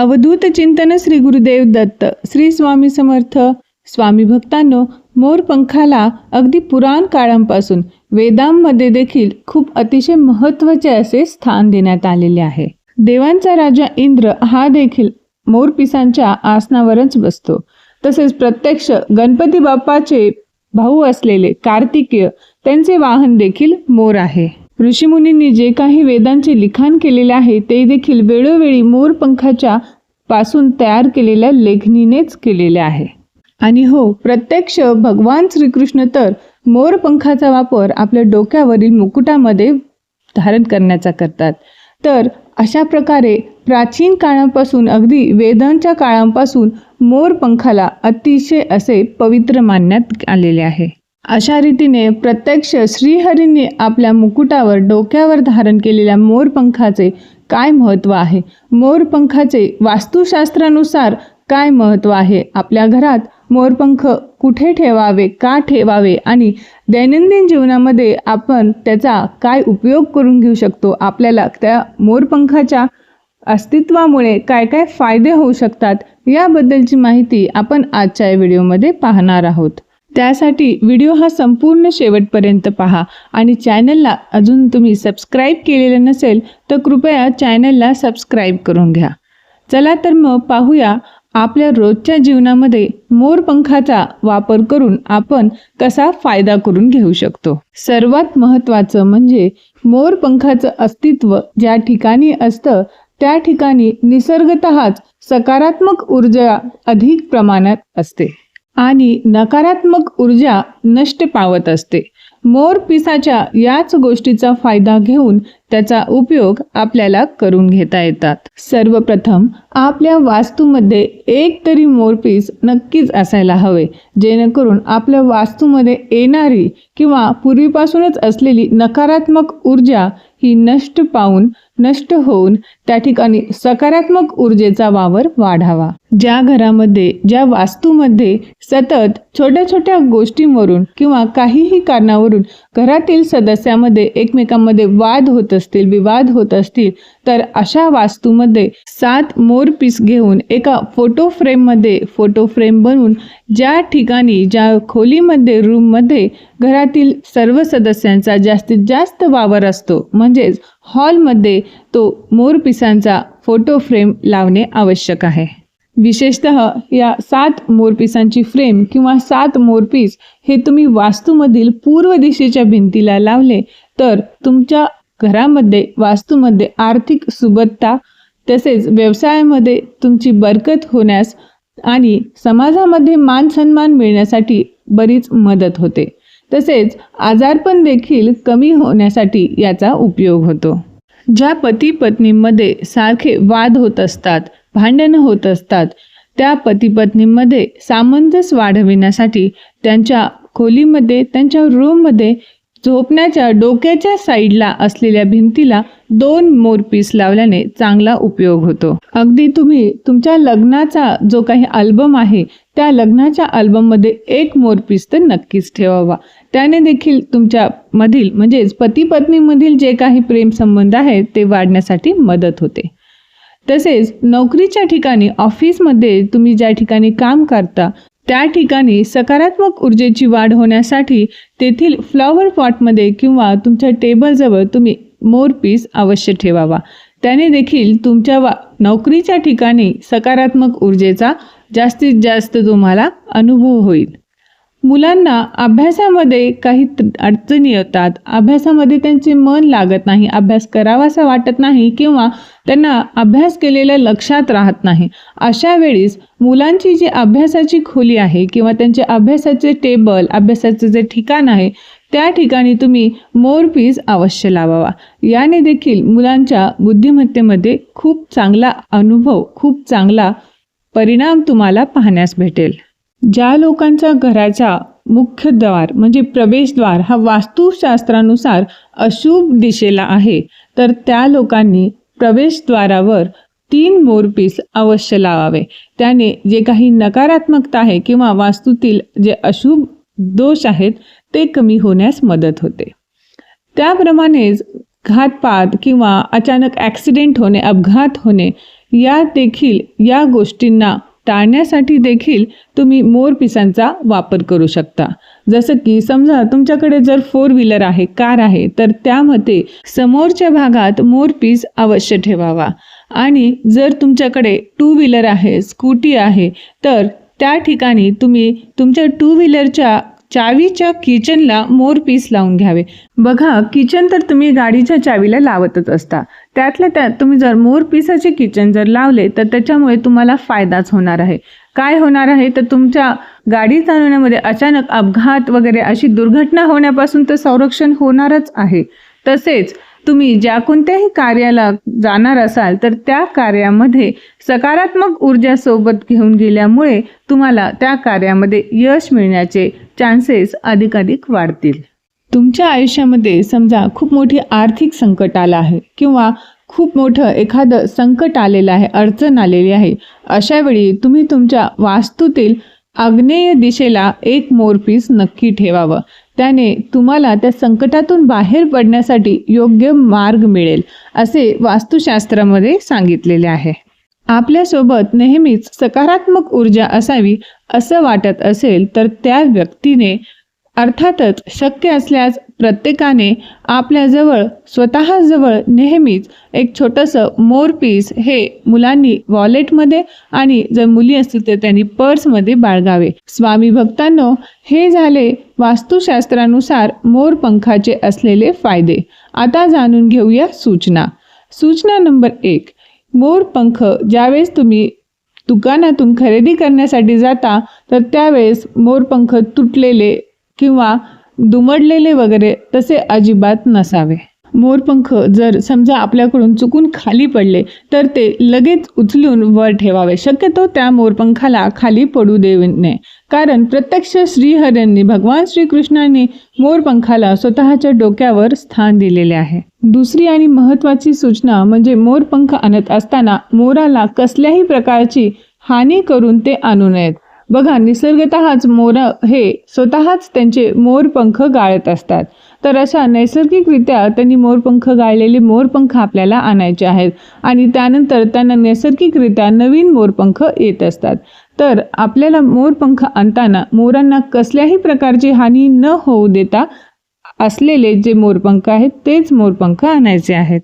अवधूत चिंतन श्री गुरुदेव दत्त श्री स्वामी समर्थ. स्वामी भक्तांनो मोरपंखाला अगदी पुराण काळांपासून वेदांमध्ये देखील खूप अतिशय महत्त्वाचे असे स्थान देण्यात आलेले आहे. देवांचा राजा इंद्र हा देखील मोरपिसांच्या आसनावरच बसतो. तसेच प्रत्यक्ष गणपती बाप्पाचे भाऊ असलेले कार्तिकेय त्यांचे वाहन देखील मोर आहे. ऋषीमुनींनी जे काही वेदांचे लिखाण केलेले आहे ते देखील वेळोवेळी मोरपंखाच्या पासून तयार केलेल्या लेखणीनेच केलेले आहे. आणि हो प्रत्यक्ष भगवान श्रीकृष्ण तर मोरपंखाचा वापर आपल्या डोक्यावरील मुकुटामध्ये धारण करण्याचा करतात. तर अशा प्रकारे प्राचीन काळापासून अगदी वेदांच्या काळापासून मोरपंखाला अतिशय असे पवित्र मानण्यात आलेले आहे. अशा रीतीने प्रत्यक्ष श्रीहरींनी आपल्या मुकुटावर डोक्यावर धारण केलेल्या मोरपंखाचे काय महत्त्व आहे? मोरपंखाचे वास्तुशास्त्रानुसार काय महत्त्व आहे? आपल्या घरात मोरपंख कुठे ठेवावे का ठेवावे आणि दैनंदिन जीवनामध्ये आपण त्याचा काय उपयोग करून घेऊ शकतो? आपल्याला त्या मोरपंखाच्या अस्तित्वामुळे काय काय फायदे होऊ शकतात? याबद्दलची माहिती आपण आजच्या व्हिडिओमध्ये पाहणार आहोत. त्यासाठी व्हिडिओ हा संपूर्ण शेवटपर्यंत पहा आणि चॅनलला अजून तुम्ही सबस्क्राईब केलेलं नसेल तर कृपया चॅनलला सबस्क्राईब करून घ्या. चला तर मग पाहूया आपल्या रोजच्या जीवनामध्ये मोरपंखाचा वापर करून आपण कसा फायदा करून घेऊ शकतो. सर्वात महत्त्वाचं म्हणजे मोरपंखाचं अस्तित्व ज्या ठिकाणी असतं त्या ठिकाणी निसर्गतःच सकारात्मक ऊर्जा अधिक प्रमाणात असते. आणि नकारात्मक ऊर्जा नष्ट पावत असते. मोर पिसाच्या याच गोष्टीचा फायदा घेऊन त्याचा उपयोग आपल्याला करून घेता येतात. सर्वप्रथम आपल्या वास्तूमध्ये एक तरी मोरपीस नक्कीच असायला हवे जेणेकरून आपल्या वास्तूमध्ये येणारी किंवा पूर्वीपासूनच असलेली नकारात्मक ऊर्जा ही नष्ट पाहून नष्ट होऊन त्या ठिकाणी सकारात्मक ऊर्जेचा वावर वाढावा. ज्या घरामध्ये ज्या वास्तूमध्ये सतत छोट्या छोट्या गोष्टींवरून किंवा काहीही कारणावरून घरातील सदस्यामध्ये एकमेकांमध्ये वाद होत असतील विवाद होत असतील तर अशा वास्तूमध्ये सात मोर पीस घेऊन एका फोटो फ्रेममध्ये फोटो फ्रेम बनवून ज्या ठिकाणी ज्या खोलीमध्ये रूममध्ये घरातील सर्व सदस्यांचा जास्तीत जास्त वावर असतो म्हणजेच हॉलमध्ये तो मोरपिसांचा फोटो फ्रेम लावणे आवश्यक आहे. विशेषत या सात मोरपिसांची फ्रेम किंवा सात मोरपीस हे तुम्ही वास्तूमधील पूर्व दिशेच्या भिंतीला लावले तर तुमच्या घरामध्ये वास्तूमध्ये आर्थिक सुबत्ता तसेच व्यवसायामध्ये तुमची बरकत होण्यास आणि समाजामध्ये मान सन्मान मिळण्यासाठी बरीच मदत होते. तसेच आजारपण देखील कमी होण्यासाठी याचा उपयोग होतो. ज्या पती पत्नीमध्ये सारखे वाद होत असतात भांडणं होत असतात त्या पती पत्नीमध्ये सामंजस्य वाढविण्यासाठी त्यांच्या खोलीमध्ये त्यांच्या रूममध्ये झोपण्याच्या डोक्याच्या साईडला असलेल्या भिंतीला दोन मोरपीस लावल्याने चांगला उपयोग होतो. अगदी तुम्ही तुमच्या लग्नाचा जो काही अल्बम आहे त्या लग्नाच्या अल्बममध्ये एक मोरपीस तर नक्कीच ठेवावा. त्याने देखील तुमच्यामधील म्हणजेच पती पत्नीमधील जे काही प्रेम संबंध आहेत ते वाढण्यासाठी मदत होते. तसेच नोकरीच्या ठिकाणी ऑफिसमध्ये तुम्ही ज्या ठिकाणी काम करता त्या ठिकाणी सकारात्मक ऊर्जेची वाढ होण्यासाठी तेथील फ्लॉवर पॉटमध्ये किंवा तुमच्या टेबलजवळ तुम्ही मोर पीस अवश्य ठेवावा. त्याने देखील तुमच्या वा नोकरीच्या ठिकाणी सकारात्मक ऊर्जेचा जास्तीत जास्त तुम्हाला अनुभव होईल. मुलांना अभ्यासामध्ये काही अडचणी येतात. अभ्यासामध्ये त्यांचे मन लागत नाही. अभ्यास करावासा वाटत नाही किंवा त्यांना अभ्यास केलेलं लक्षात राहत नाही. अशा वेळीस मुलांची जी अभ्यासाची खोली आहे किंवा त्यांचे अभ्यासाचे टेबल अभ्यासाचे जे ठिकाण आहे त्या ठिकाणी तुम्ही मोरपीस अवश्य लावावा. याने देखील मुलांच्या बुद्धिमत्तेमध्ये खूप चांगला अनुभव खूप चांगला परिणाम तुम्हाला पाहण्यास भेटेल. ज्या लोकांच्या घराचा मुख्य द्वार म्हणजे प्रवेशद्वार हा वास्तुशास्त्रानुसार अशुभ दिशेला आहे तर त्या लोकांनी प्रवेशद्वारावर तीन मोरपीस अवश्य लावावे. त्याने जे काही नकारात्मकता आहे किंवा वास्तूतील जे अशुभ दोष आहेत ते कमी होण्यास मदत होते. त्याप्रमाणेच घातपात किंवा अचानक ॲक्सिडेंट होणे अपघात होणे या देखील या गोष्टींना टाळण्यासाठी देखील तुम्ही मोरपिसांचा वापर करू शकता. जसं की समजा तुमच्याकडे जर फोर व्हीलर आहे कार आहे तर त्यामध्ये समोरच्या भागात मोर पीस अवश्य ठेवावा. आणि जर तुमच्याकडे टू व्हीलर आहे स्कूटी आहे तर त्या ठिकाणी तुम्ही तुमच्या टू व्हीलरच्या चावीच्या किचनला मोर पीस लावून घ्यावे. बघा किचन तर तुम्ही गाडीच्या चावीला लावतच असता. त्यातल्या त्यात तुम्ही जर मोर पिसाचे किचन जर लावले तर त्याच्यामुळे तुम्हाला फायदाच होणार आहे. काय होणार आहे? तर तुमच्या गाडी चालवण्यामध्ये अचानक अपघात वगैरे अशी दुर्घटना होण्यापासून तर संरक्षण होणारच आहे. तसेच तुम्ही ज्या कोणत्याही कार्याला जाणार असाल तर त्या कार्यामध्ये सकारात्मक ऊर्जा सोबत घेऊन गेल्यामुळे तुम्हाला त्या कार्यामध्ये यश मिळण्याचे चान्सेस अधिकाधिक वाढतील. तुमच्या आयुष्यामध्ये समजा खूप मोठी आर्थिक संकट आलं आहे किंवा खूप मोठं एखादं संकट आलेलं आहे अडचण आलेली आहे अशावेळी तुम्ही तुमच्या वास्तूतील आग्नेय दिशेला एक मोरपीस नक्की ठेवावं. त्याने तुम्हाला त्या संकटातून बाहेर पडण्यासाठी योग्य मार्ग मिळेल असे वास्तुशास्त्रामध्ये सांगितलेले आहे. आपल्यासोबत नेहमीच सकारात्मक ऊर्जा असावी असं वाटत असेल तर त्या व्यक्तीने अर्थातच शक्य असल्यास प्रत्येकाने आपल्याजवळ स्वतःजवळ नेहमीच एक छोटंसं मोरपीस हे मुलांनी वॉलेटमध्ये आणि जर मुली असतील तर त्यांनी पर्समध्ये बाळगावे. स्वामी भक्तांनो हे झाले वास्तुशास्त्रानुसार मोर पंखाचे असलेले फायदे. आता जाणून घेऊया सूचना. सूचना नंबर एक मोर पंख ज्यावेळेस तुम्ही दुकानातून खरेदी करण्यासाठी जाता तर त्यावेळेस मोरपंख तुटलेले किंवा दुमडलेले वगैरे तसे अजिबात नसावे. मोरपंख जर समजा आपल्याकडून चुकून खाली पडले तर ते लगेच उचलून वर ठेवावे. शक्यतो त्या मोरपंखाला खाली पडू देऊ नये. कारण प्रत्यक्ष श्रीहरींनी भगवान श्रीकृष्णांनी मोरपंखाला स्वतःच्या डोक्यावर स्थान दिलेले आहे. दुसरी आणि महत्त्वाची सूचना म्हणजे मोरपंख आणत असताना मोराला कसल्याही प्रकारची हानी करून ते आणू नयेत. बघा निसर्गतःच मोर हे स्वतःच त्यांचे मोरपंख गाळत असतात. तर अशा नैसर्गिकरित्या त्यांनी मोरपंख गाळलेले मोरपंख आपल्याला आणायचे आहेत. आणि त्यानंतर त्यांना नैसर्गिकरित्या नवीन मोरपंख येत असतात. तर आपल्याला मोरपंख आणताना मोरांना कसल्याही प्रकारची हानी न होऊ देता असलेले जे मोरपंख आहेत तेच मोरपंख आणायचे आहेत.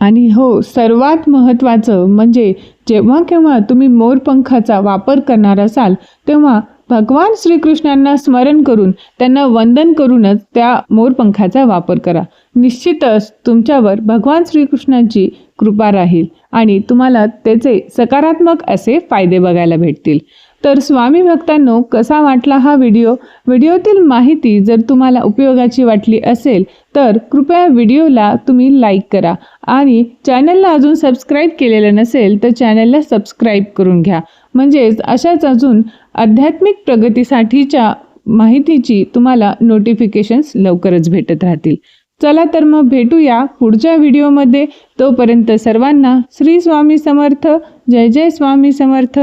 आणि हो सर्वात महत्त्वाचं म्हणजे जेव्हा केव्हा तुम्ही मोरपंखाचा वापर करणार असाल तेव्हा भगवान श्रीकृष्णांना स्मरण करून त्यांना वंदन करूनच त्या मोरपंखाचा वापर करा. निश्चितच तुमच्यावर भगवान श्रीकृष्णांची कृपा राहील आणि तुम्हाला त्याचे सकारात्मक असे फायदे बघायला भेटतील. तर स्वामी भक्तांनो कसा वाटला हा व्हिडिओ? व्हिडिओतील माहिती जर तुम्हाला उपयोगाची वाटली असेल तर कृपया व्हिडिओला तुम्ही लाईक करा. आणि चॅनलला अजून सबस्क्राईब केलेलं नसेल तर चॅनलला सबस्क्राईब करून घ्या. म्हणजेच अशाच अजून आध्यात्मिक प्रगतीसाठीच्या माहितीची तुम्हाला नोटिफिकेशन्स लवकरच भेटत राहतील. चला तर मग भेटूया पुढच्या व्हिडिओमध्ये. तोपर्यंत सर्वांना श्री स्वामी समर्थ. जय जय स्वामी समर्थ.